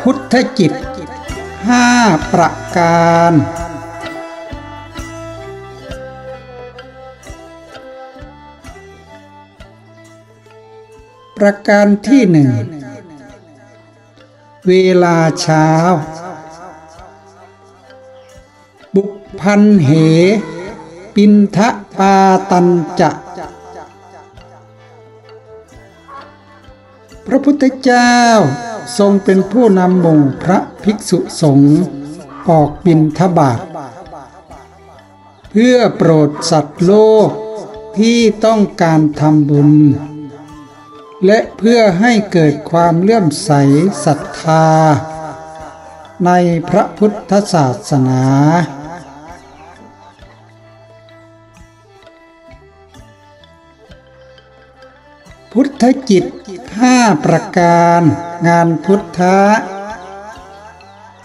พุทธจิตห้าประการ ประการที่หนึ่ง เวลาเช้า บุพพันเห ปินทะปาตันจะพระพุทธเจ้า ทรงเป็นผู้นำหมู่พระภิกษุสงฆ์ออกบินทบาทเพื่อโปรดสัตว์โลกที่ต้องการทำบุญ และเพื่อให้เกิดความเลื่อมใสศรัทธา ในพระพุทธศาสนา พุทธจิตห้าประการ งานพุทธะ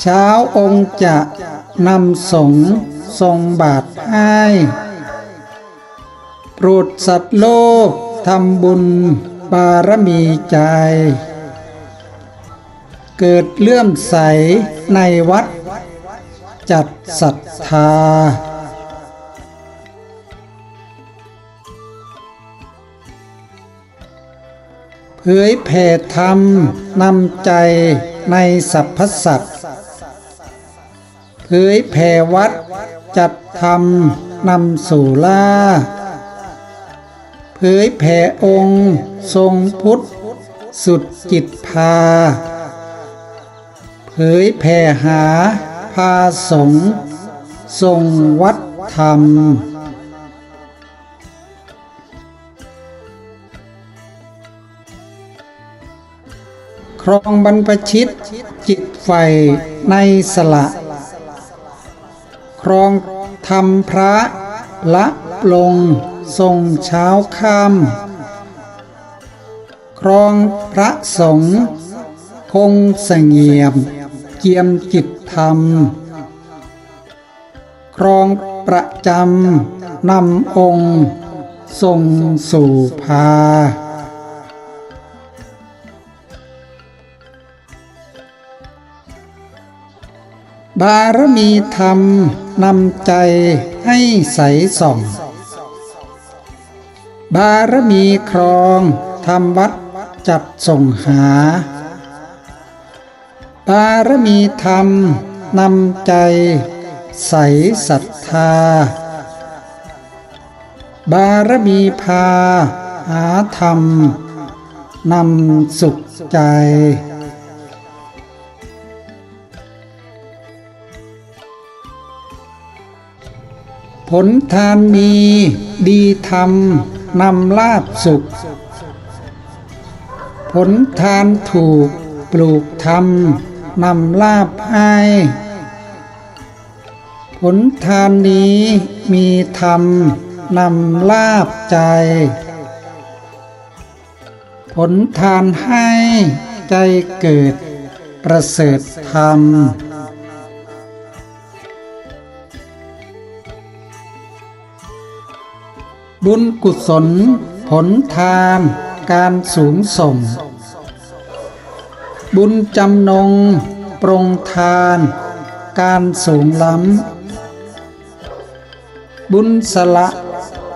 เช้าองค์จะนำสงทรงบาทให้โปรดสัตว์โลกทำบุญบารมีใจ เกิดเลื่อมใสในวัด จัดศรัทธา เผยแผ่ธรรมนำใจในสรรพสัตว์เผยแผ่วัดจัดธรรมนำสู่ล่าเผยแผ่องค์ทรงพุทธ สุดจิตพา เผยแผ่หาพาสงทรงวัดธรรม ครองบรรพชิต จิตไฟในสละ ครองธรรมพระละลงทรงเช้าค่ำครองพระสงฆ์คงเสงี่ยม เกียมจิตธรรม ครองประจำนำองค์ ทรงสู่พา บารมีธรรมนำใจให้ใสส่อง บารมีครองทำวัดจัดส่งหา บารมีธรรมนำใจ ใสศรัทธา บารมีพาหาธรรมนำสุขใจ ผลทานมีดีธรรมนำลาบสุข ผลทานถูกปลูกธรรมนำลาบให้ผลทานนี้มีธรรมนำลาบใจ ผลทานให้ใจเกิดประเสริฐธรรม บุญกุศล ผลทานการสูงส่ง บุญจำนง ปรงทาน การสูงล้ำ บุญสละ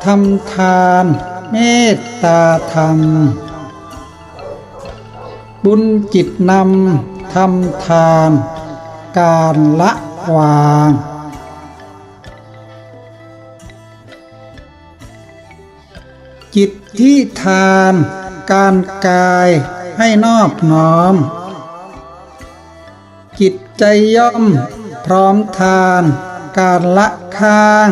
ทำทาน เมตตาธรรม บุญจิตนำทำทาน การละวาง จิตที่ทาน การกายให้นอบน้อม จิตใจย่อม พร้อมทาน การละข้าง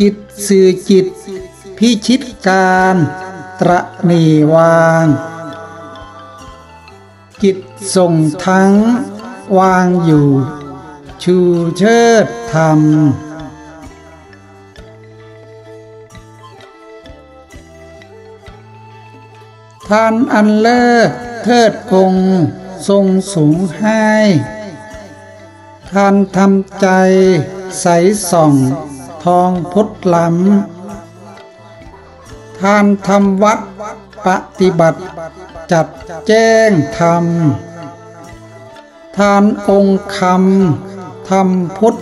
จิตสื่อจิต พิชิตการ ตระนีวาง จิตส่งทั้ง วางอยู่ ชูเชิดธรรม ทานอันเลิศเทิดองค์ทรงสูงให้ทานทำใจใสส่องทองพุทธล้ำทานทำวัดปฏิบัติ จัดแจ้งธรรม ทานองค์คำธรรมพุทธ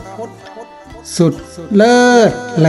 สุดเลิศแล